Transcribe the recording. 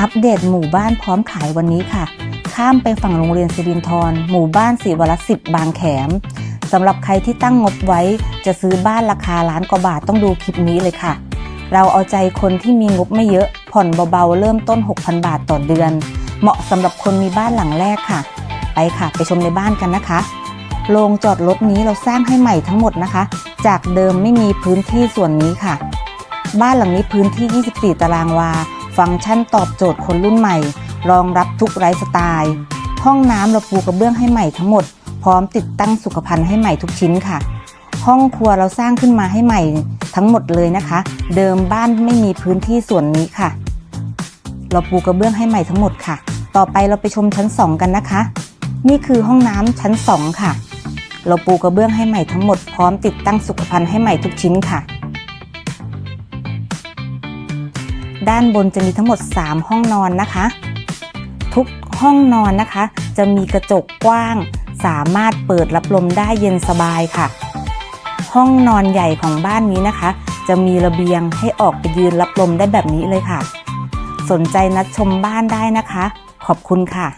อัปเดตหมู่บ้านพร้อมขายวันนี้ค่ะ ข้ามไปฝั่งโรงเรียนสิรินทรหมู่บ้านศรีวรสิบบางแขมสำหรับใครที่ตั้งงบไว้จะซื้อบ้านราคาล้านกว่าบาทต้องดูคลิปนี้เลยค่ะ เราเอาใจคนที่มีงบไม่เยอะ ผ่อนเบาๆ เริ่มต้น 6,000 บาทต่อเดือน เหมาะสำหรับคนมีบ้านหลังแรกค่ะ ไปค่ะ ไปชมในบ้านกันนะคะโรงจอดรถนี้เราสร้างให้ใหม่ทั้งหมดนะคะ จากเดิมไม่มีพื้นที่ส่วนนี้ค่ะ บ้านหลังนี้พื้นที่ 24 ตารางวา ฟังก์ชันตอบโจทย์คนรุ่นใหม่ รองรับทุกไลฟ์สไตล์ ห้องน้ำเราปูกระเบื้องให้ใหม่ทั้งหมด พร้อมติดตั้งสุขภัณฑ์ให้ใหม่ทุกชิ้นค่ะ ห้องครัวเราสร้างขึ้นมาให้ใหม่ทั้งหมดเลยนะคะ เดิมบ้านไม่มีพื้นที่ส่วนนี้ค่ะ เราปูกระเบื้องให้ใหม่ทั้งหมดค่ะ ต่อไปเราไปชมชั้น 2 กันนะคะ นี่คือห้องน้ำชั้น 2 ค่ะ เราปูกระเบื้องให้ใหม่ทั้งหมด พร้อมติดตั้งสุขภัณฑ์ให้ใหม่ทุกชิ้นค่ะ ด้านบนจะมีทั้งหมด 3 ห้องนอนนะคะ ทุกห้องนอนนะคะ จะมีกระจกกว้าง สามารถเปิดรับลมได้เย็นสบายค่ะ ห้องนอนใหญ่ของบ้านนี้นะคะ จะมีระเบียงให้ออกไปยืนรับลมได้แบบนี้เลยค่ะ สนใจนัดชมบ้านได้นะคะ ขอบคุณค่ะ